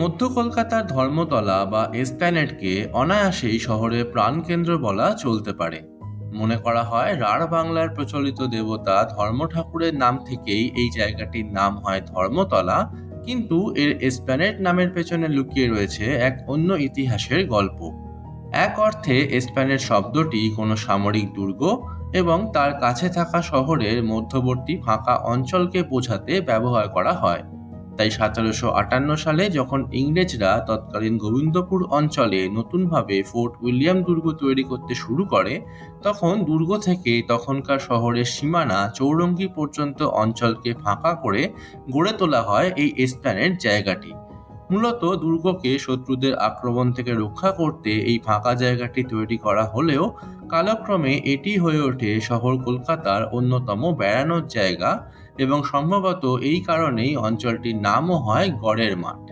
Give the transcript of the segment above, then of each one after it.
মধ্য কলকাতার ধর্মতলা বা এসপ্ল্যানেডকে অনায়াসেই শহরের প্রাণকেন্দ্র বলা চলতে পারে। মনে করা হয় রাঢ় বাংলার প্রচলিত দেবতা ধর্ম ঠাকুরের নাম থেকেই এই জায়গাটির নাম হয় ধর্মতলা, কিন্তু এর এসপ্ল্যানেড নামের পেছনে লুকিয়ে রয়েছে এক অন্য ইতিহাসের গল্প। এক অর্থে এসপ্ল্যানেড শব্দটি কোনো সামরিক দুর্গ এবং তার কাছে থাকা শহরের মধ্যবর্তী ফাঁকা অঞ্চলকে বোঝাতে ব্যবহার করা হয়। তাই সতেরোশো আটান্ন সালে যখন ইংরেজরা তৎকালীন গোবিন্দপুর অঞ্চলে নতুনভাবে ফোর্ট উইলিয়াম দুর্গ তৈরি করতে শুরু করে, তখন দুর্গ থেকে তখনকার শহরের সীমানা চৌরঙ্গি পর্যন্ত অঞ্চলকে ফাঁকা করে গড়ে তোলা হয় এই এসপ্ল্যানেড জায়গাটি। মূলত দুর্গকে শত্রুদের আক্রমণ থেকে রক্ষা করতে এই ফাঁকা জায়গাটি তৈরি করা হলেও কালক্রমে এটি হয়ে ওঠে শহর কলকাতার অন্যতম বেড়ানোর জায়গা এবং সম্ভবত এই কারণেই অঞ্চলটির নামও হয় গড়ের মাঠ।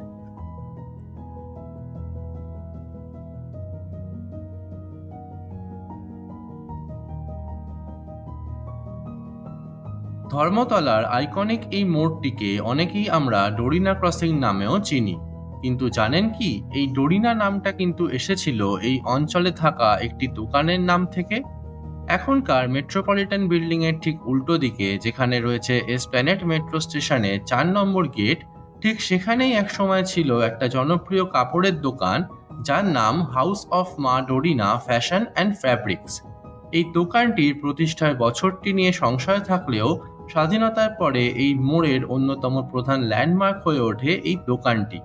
ধর্মতলার আইকনিক এই মোড়টিকে অনেকেই আমরা ডোরিনা ক্রসিং নামেও চিনি। কিন্তু জানেন কি, এই ডোরিনা নামটা কিন্তু এসেছিল এই অঞ্চলে থাকা একটি দোকানের নাম থেকে? এখনকার মেট্রোপলিটন বিল্ডিং এর ঠিক উল্টো দিকে, যেখানে রয়েছে এসপ্ল্যানেড মেট্রো স্টেশনে চার নম্বর গেট, ঠিক সেখানেই একসময় ছিল একটা জনপ্রিয় কাপড়ের দোকান, যার নাম হাউস অফ মা ডোরিনা ফ্যাশন অ্যান্ড ফ্যাব্রিক্স। এই দোকানটির প্রতিষ্ঠার বছরটি নিয়ে সংশয় থাকলেও, স্বাধীনতার পরে এই মোড়ের অন্যতম প্রধান ল্যান্ডমার্ক হয়ে ওঠে এই দোকানটি।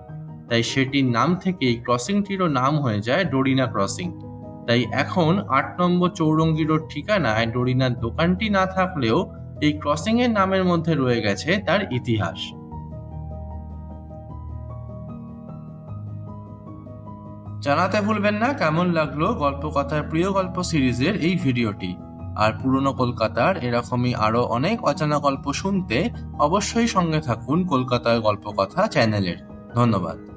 তাই সেটির নাম থেকেই ক্রসিংটিরও নাম হয়ে যায় ডোরিনা ক্রসিং। তাই এখন আট নম্বর চৌরঙ্গি রোড ঠিকানায় ডোরিনার দোকানটি না থাকলেও এই ক্রসিং এর নামের মধ্যে রয়ে গেছে তার ইতিহাস। জানাতে ভুলবেন না, কেমন লাগল গল্প কথার প্রিয় গল্প সিরিজের এই ভিডিওটি? আর পুরনো কলকাতার এরকমই আরও অনেক অজানা গল্প শুনতে অবশ্যই সঙ্গে থাকুন কলকাতার গল্প কথা চ্যানেলের। ধন্যবাদ।